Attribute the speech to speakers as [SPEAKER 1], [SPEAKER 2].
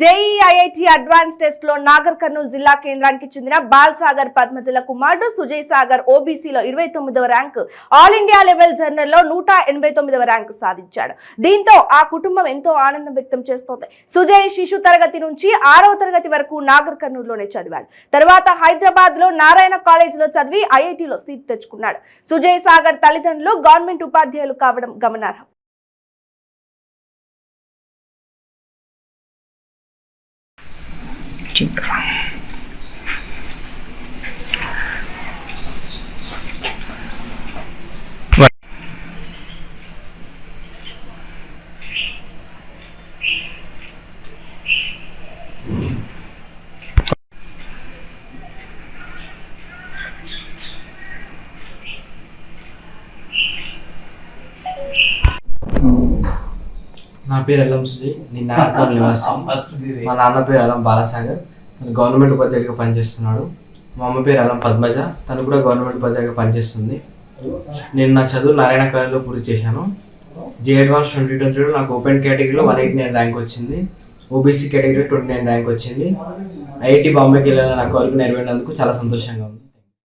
[SPEAKER 1] జేఈఐఐటి advance టెస్ట్లో నాగర్ కర్నూలు జిల్లా కేంద్రానికి చెందిన బాల్ సాగర్ పద్మజల కుమారుడు సుజయ్ సాగర్ ఓబీసీలో ఇరవై తొమ్మిదవ ర్యాంకు ఆల్ ఇండియా లెవెల్ జర్నల్లో నూట ఎనభై తొమ్మిదవ ర్యాంకు సాధించాడు. దీంతో ఆ కుటుంబం ఎంతో ఆనందం వ్యక్తం చేస్తోంది. సుజయ్ శిశు తరగతి నుంచి ఆరవ తరగతి వరకు నాగర్ కర్నూలులోనే చదివాడు. తర్వాత హైదరాబాద్లో నారాయణ కాలేజ్లో చదివి ఐఐటిలో సీట్ తెచ్చుకున్నాడు. సుజయ్ సాగర్ తల్లిదండ్రులు గవర్నమెంట్ ఉపాధ్యాయులు కావడం గమనార్హం.
[SPEAKER 2] จิตรัง నా పేరు ఎల్లం సుజయ్. నేను నివాసి. మా నాన్న పేరు అల్లం బాలసాగర్. తను గవర్నమెంట్ ఉపాధ్యాయుడిగా పనిచేస్తున్నాడు. మా అమ్మ పేరు అల్లం పద్మజ. తను కూడా గవర్నమెంట్ ఉపాధ్యాయుడిగా పనిచేస్తుంది. నేను నా చదువు నారాయణ కాలేజీలో పూర్తి చేశాను. జే అడ్వాన్స్ ట్వంటీ ట్వంటీలో నాకు ఓపెన్ కేటగిరీలో వన్ ఎయిటీ నైన్ ర్యాంక్ వచ్చింది. OBC category twenty nine rank వచ్చింది. ఐఐటి బాంబేకి వెళ్ళాలని నా కోరిక నెరవేరినందుకు చాలా సంతోషంగా ఉంది.